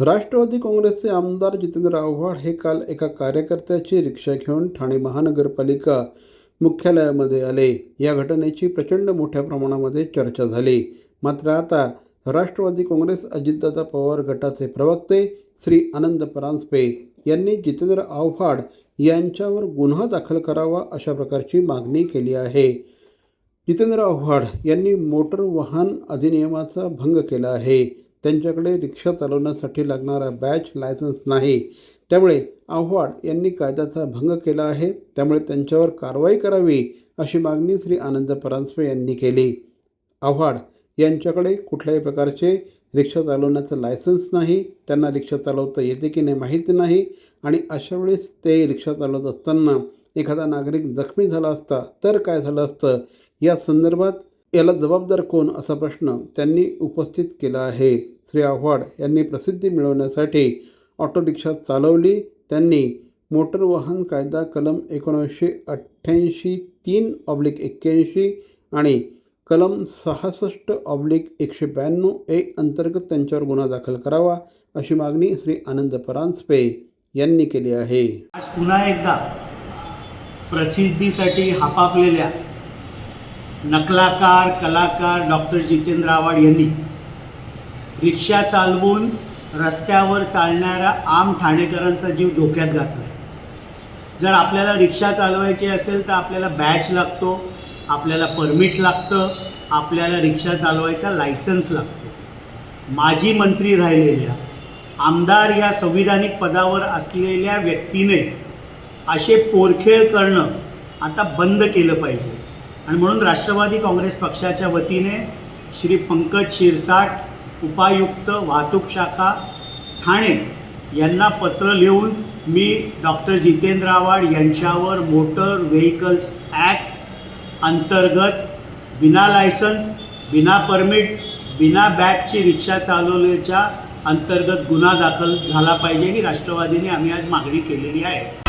राष्ट्रवादी काँग्रेसचे आमदार जितेंद्र आव्हाड हे काल एका कार्यकर्त्याची रिक्षा घेऊन ठाणे महानगरपालिका मुख्यालयामध्ये आले. या घटनेची प्रचंड मोठ्या प्रमाणामध्ये चर्चा झाली. मात्र आता राष्ट्रवादी काँग्रेस अजितदादा पवार गटाचे प्रवक्ते श्री आनंद परांजपे यांनी जितेंद्र आव्हाड यांच्यावर गुन्हा दाखल करावा अशा प्रकारची मागणी केली आहे. जितेंद्र आव्हाड यांनी मोटर वाहन अधिनियमाचा भंग केला आहे. त्यांच्याकडे रिक्षा चालवण्यासाठी लागणारा बॅच लायसन्स नाही. त्यामुळे आव्हाड यांनी कायद्याचा भंग केला आहे. त्यामुळे त्यांच्यावर कारवाई करावी अशी मागणी श्री आनंद परांजपे यांनी केली. आव्हाड यांच्याकडे कुठल्याही प्रकारचे रिक्षा चालवण्याचं लायसन्स नाही. त्यांना रिक्षा चालवता येते की नाही माहिती नाही. आणि अशा वेळेस ते रिक्षा चालवत असताना एखादा नागरिक जखमी झाला असता तर काय झालं असतं? या संदर्भात याला जबाबदार कोण असा प्रश्न त्यांनी उपस्थित केला आहे. श्री आव्हाड यांनी प्रसिद्धी मिळवण्यासाठी ऑटो रिक्षा चालवली. त्यांनी मोटर वाहन कायदा कलम एकोणीसशे अठ्ठ्याऐंशी तीन ऑब्लिक एक्क्याऐंशी आणि कलम सहासष्ट ऑब्लिक एकशे ब्याण्णव ए अंतर्गत त्यांच्यावर गुन्हा दाखल करावा अशी मागणी श्री आनंद परांजपे यांनी केली आहे. आज पुन्हा एकदा प्रसिद्धीसाठी हापापलेल्या नकलाकार कलाकार डॉक्टर जितेंद्र आव्हाड यांनी रिक्षा चालवून रस्त्यावर चालणाऱ्या आम ठाणेकरांचा जीव धोक्यात घातला जर आपल्याला रिक्षा चालवायची असेल तर आपल्याला बॅच लागतो आपल्याला परमिट लागतं आपल्याला रिक्षा चालवायचा लायसन्स लागतो. माजी मंत्री राहिलेल्या आमदार या संविधानिक पदावर असलेल्या व्यक्तीने असे पोरखेळ करणं आता बंद केलं पाहिजे. आणि म्हणून राष्ट्रवादी काँग्रेस पक्षाच्या वतीने श्री पंकज शिरसाट उपायुक्त वाहतूक शाखा ठाणे यांना पत्र लिहून मी डॉक्टर जितेंद्र आव्हाड यांच्यावर मोटर व्हेकल्स ॲक्ट अंतर्गत बिना लायसन्स बिना परमिट बिना बॅगची रिक्षा चालवल्याच्या अंतर्गत गुन्हा दाखल झाला पाहिजे ही राष्ट्रवादीने आम्ही आज मागणी केलेली आहे.